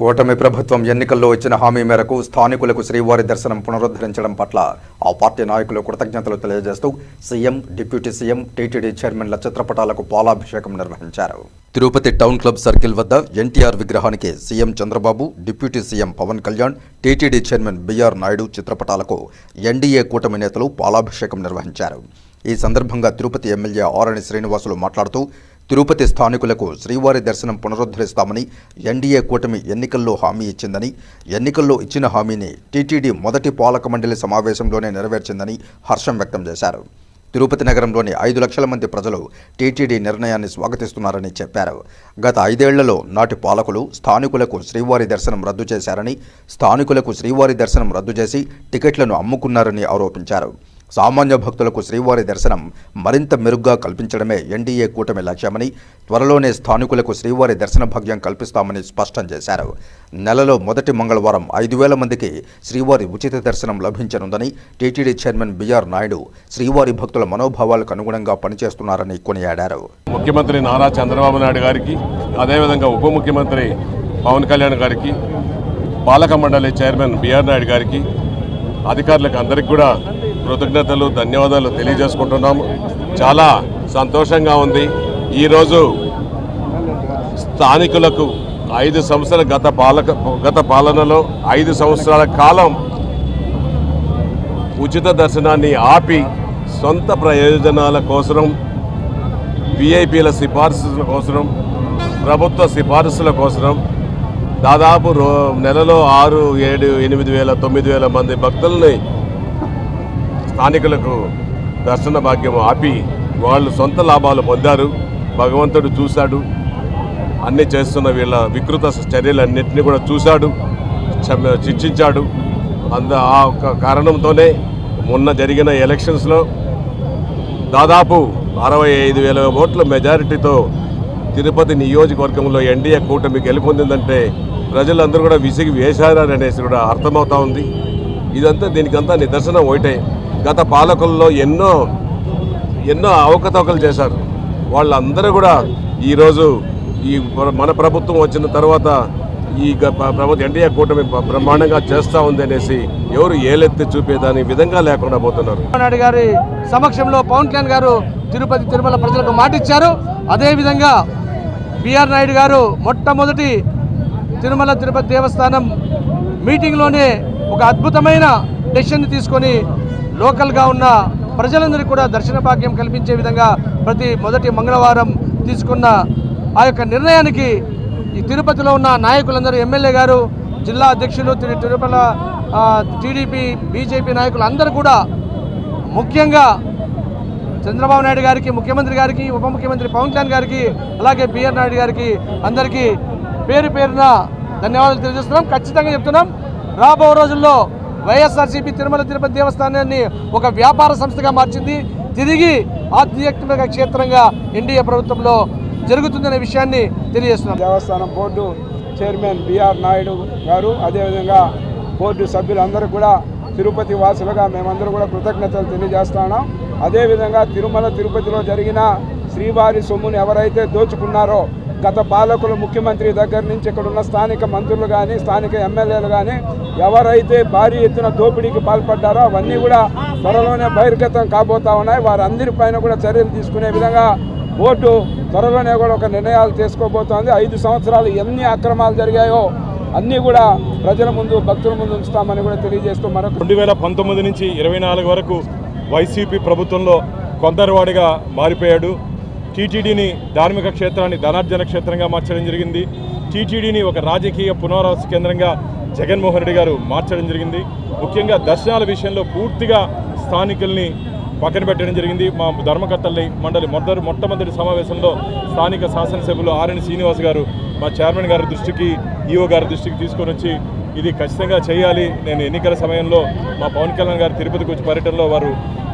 కూటమి ప్రభుత్వం ఎన్నికల్లో ఇచ్చిన హామీ మేరకు స్థానికులకు శ్రీవారి దర్శనం పునరుద్ధరించడం పట్ల ఆ పార్టీ నాయకులు కృతజ్ఞతలు తెలియజేస్తూ సీఎం డిప్యూటీ సీఎం టీటీడీ చైర్మన్ల చిత్రపటాలకు పాలాభిషేకం నిర్వహించారు. తిరుపతి టౌన్ క్లబ్ సర్కిల్ వద్ద ఎన్టీఆర్ విగ్రహానికి CM Chandrababu deputy CM Pawan Kalyan TTD chairman BR Naidu చిత్రపటాలకు NDA కూటమి నేతలు పాలాభిషేకం నిర్వహించారు. ఈ సందర్భంగా తిరుపతి ఎమ్మెల్యే ఆరణి శ్రీనివాసులు మాట్లాడుతూ తిరుపతి స్థానికులకు శ్రీవారి దర్శనం పునరుద్ధరిస్తామని ఎన్డీఏ కూటమి ఎన్నికల్లో హామీ ఇచ్చిందని ఎన్నికల్లో ఇచ్చిన హామీని టీటీడీ మొదటి పాలక మండలి సమావేశంలోనే నెరవేర్చిందని హర్షం వ్యక్తం చేశారు. తిరుపతి నగరంలోని ఐదు లక్షల మంది ప్రజలు టీటీడీ నిర్ణయాన్ని స్వాగతిస్తున్నారని చెప్పారు. గత ఐదేళ్ళలో నాటి పాలకులు స్థానికులకు శ్రీవారి దర్శనం రద్దు చేశారని స్థానికులకు శ్రీవారి దర్శనం రద్దు చేసి టికెట్లను అమ్ముకున్నారని ఆరోపించారు. సామాన్య భక్తులకు శ్రీవారి దర్శనం మరింత మెరుగ్గా కల్పించడమే ఎన్డీఏ కూటమి లక్ష్యమని త్వరలోనే స్థానికులకు శ్రీవారి దర్శన భాగ్యం కల్పిస్తామని స్పష్టం చేశారు. నెలలో మొదటి మంగళవారం ఐదు వేల మందికి శ్రీవారి ఉచిత దర్శనం లభించనుందని టీటీడీ చైర్మన్ బీఆర్ నాయుడు శ్రీవారి భక్తుల మనోభావాలకు అనుగుణంగా పనిచేస్తున్నారని కొనియాడారు. ముఖ్యమంత్రి నారా చంద్రబాబు నాయుడు గారికి అదేవిధంగా ఉప ముఖ్యమంత్రి పవన్ కళ్యాణ్ గారికి పాలక మండలి చైర్మన్ బిఆర్ నాయుడు గారికి అధికారులకు అందరికీ కూడా కృతజ్ఞతలు ధన్యవాదాలు తెలియజేసుకుంటున్నాము. చాలా సంతోషంగా ఉంది. ఈరోజు స్థానికులకు ఐదు సంవత్సరాల గత పాలక గత పాలనలో ఐదు సంవత్సరాల కాలం ఉచిత దర్శనాన్ని ఆపి సొంత ప్రయోజనాల కోసం విఐపీల సిఫార్సుల కోసం ప్రభుత్వ సిఫార్సుల కోసం దాదాపు రో నెలలో ఆరు ఏడు ఎనిమిది వేల తొమ్మిది వేల మంది భక్తుల్ని స్థానికులకు దర్శన భాగ్యం ఆపి వాళ్ళు సొంత లాభాలు పొందారు. భగవంతుడు చూశాడు. అన్ని చేస్తున్న వీళ్ళ వికృత చర్యలన్నింటినీ కూడా చూశాడు. శిక్షించాడు అంద ఆ ఒక కారణంతోనే మొన్న జరిగిన ఎలక్షన్స్లో దాదాపు అరవై ఐదు వేల ఓట్ల మెజారిటీతో తిరుపతి నియోజకవర్గంలో ఎన్డీఏ కూటమి గెలుపొందిందంటే ప్రజలందరూ కూడా విసిగి వేశారనేసి కూడా అర్థమవుతా ఉంది. ఇదంతా దీనికంతా నిదర్శనం ఒకటే. గత పాలకుల్లో ఎన్నో ఎన్నో అవకతవకలు చేశారు. వాళ్ళందరూ కూడా ఈరోజు ఈ మన ప్రభుత్వం వచ్చిన తర్వాత ఈ గ- ప్రభుత్వం ఎన్డీఏ కూటమి బ్రహ్మాండంగా చేస్తూ ఉంది అనేసి ఎవరు ఏలెత్తి చూపేదాని విధంగా లేకుండా పోతున్నారు. నాయుడు గారి సమక్షంలో పవన్ కళ్యాణ్ గారు తిరుపతి తిరుమల ప్రజలకు మాటిచ్చారు. అదేవిధంగా బిఆర్ నాయుడు గారు మొట్టమొదటి తిరుమల తిరుపతి దేవస్థానం మీటింగ్లోనే ఒక అద్భుతమైన డెసిషన్ తీసుకొని లోకల్గా ఉన్న ప్రజలందరికీ కూడా దర్శన భాగ్యం కల్పించే విధంగా ప్రతి మొదటి మంగళవారం తీసుకున్న ఆ యొక్క నిర్ణయానికి ఈ తిరుపతిలో ఉన్న నాయకులందరూ ఎమ్మెల్యే గారు జిల్లా అధ్యక్షులు తిరు- టీడీపీ బీజేపీ నాయకులు అందరూ కూడా ముఖ్యంగా చంద్రబాబు నాయుడు గారికి ముఖ్యమంత్రి గారికి ఉప ముఖ్యమంత్రి పవన్ కళ్యాణ్ గారికి అలాగే బిఆర్ నాయుడు గారికి అందరికీ పేరు పేరున ధన్యవాదాలు తెలియజేస్తున్నాం. ఖచ్చితంగా చెప్తున్నాం. రాబో రోజుల్లో వైఎస్ఆర్సీపీ తిరుమల తిరుపతి దేవస్థానాన్ని ఒక వ్యాపార సంస్థగా మార్చింది. తిరిగి ఆధ్యాత్మిక క్షేత్రంగా ఎన్డీఏ ప్రభుత్వంలో జరుగుతుందనే విషయాన్ని తెలియజేస్తున్నాం. దేవస్థానం బోర్డు చైర్మన్ బిఆర్ నాయుడు గారు అదేవిధంగా బోర్డు సభ్యులందరూ కూడా తిరుపతి వాసులుగా మేమందరూ కూడా కృతజ్ఞతలు తెలియజేస్తున్నాం అదేవిధంగా తిరుమల తిరుపతిలో జరిగిన శ్రీవారి సొమ్మును ఎవరైతే దోచుకున్నారో గత పాలకులు ముఖ్యమంత్రి దగ్గర నుంచి ఇక్కడ ఉన్న స్థానిక మంత్రులు కానీ స్థానిక ఎమ్మెల్యేలు కానీ ఎవరైతే భారీ ఎత్తున దోపిడీకి పాల్పడ్డారో అవన్నీ కూడా త్వరలోనే బహిర్గతం కాబోతా ఉన్నాయి. వారందరిపైన కూడా చర్యలు తీసుకునే విధంగా బోర్డు త్వరలోనే కూడా ఒక నిర్ణయాలు తీసుకోబోతోంది. ఐదు సంవత్సరాలు ఎన్ని అక్రమాలు జరిగాయో అన్నీ కూడా ప్రజల ముందు భక్తుల ముందు ఉంచుతామని కూడా తెలియజేస్తూ మనకు రెండు వేల పంతొమ్మిది నుంచి ఇరవై నాలుగు వరకు వైసీపీ ప్రభుత్వంలో కొందరివాడిగా మారిపోయాడు. టీటీడీని ధార్మిక క్షేత్రాన్ని ధనార్జన క్షేత్రంగా మార్చడం జరిగింది. టీటీడీని ఒక రాజకీయ పునరావాస కేంద్రంగా జగన్మోహన్ రెడ్డి గారు మార్చడం జరిగింది. ముఖ్యంగా దర్శనాల విషయంలో పూర్తిగా స్థానికుల్ని పక్కన పెట్టడం జరిగింది. మా ధర్మకర్తల్ని మండలి మొదటి మొట్టమొదటి సమావేశంలో స్థానిక శాసనసభ్యులు ఆర్ఎన్ శ్రీనివాస్ గారు మా చైర్మన్ గారి దృష్టికి ఈఓ గారి దృష్టికి తీసుకొని వచ్చి ఇది ఖచ్చితంగా చేయాలి. నేను ఎన్నికల సమయంలో మా పవన్ కళ్యాణ్ గారు తిరుపతికి వచ్చి పర్యటనలో వారు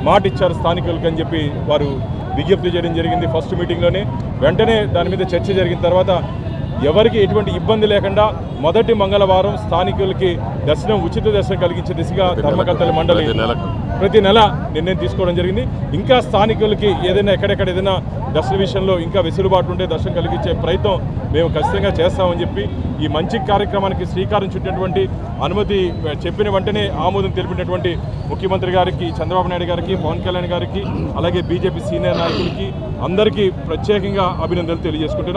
మాట ఇచ్చారు స్థానికులకు అని చెప్పి వారు విజ్ఞప్తి చేయడం జరిగింది. ఫస్ట్ మీటింగ్లోనే వెంటనే దాని మీద చర్చ జరిగిన తర్వాత ఎవరికి ఎటువంటి ఇబ్బంది లేకుండా మొదటి మంగళవారం స్థానికులకి దర్శనం ఉచిత దర్శనం కలిగించే దిశగా ధర్మకర్తల మండలి ప్రతి నెల నిర్ణయం తీసుకోవడం జరిగింది. ఇంకా స్థానికులకి ఏదైనా ఎక్కడెక్కడ ఏదైనా దర్శన విషయంలో ఇంకా వెసులుబాటు ఉంటే దర్శనం కలిగించే ప్రయత్నం మేము ఖచ్చితంగా చేస్తామని చెప్పి ఈ మంచి కార్యక్రమానికి శ్రీకారం చుట్టినటువంటి అనుమతి చెప్పిన వెంటనే ఆమోదం తెలిపినటువంటి ముఖ్యమంత్రి గారికి చంద్రబాబు నాయుడు గారికి పవన్ కళ్యాణ్ గారికి అలాగే బీజేపీ సీనియర్ నాయకులకి అందరికీ ప్రత్యేకంగా అభినందనలు తెలియజేసుకుంటున్నాం.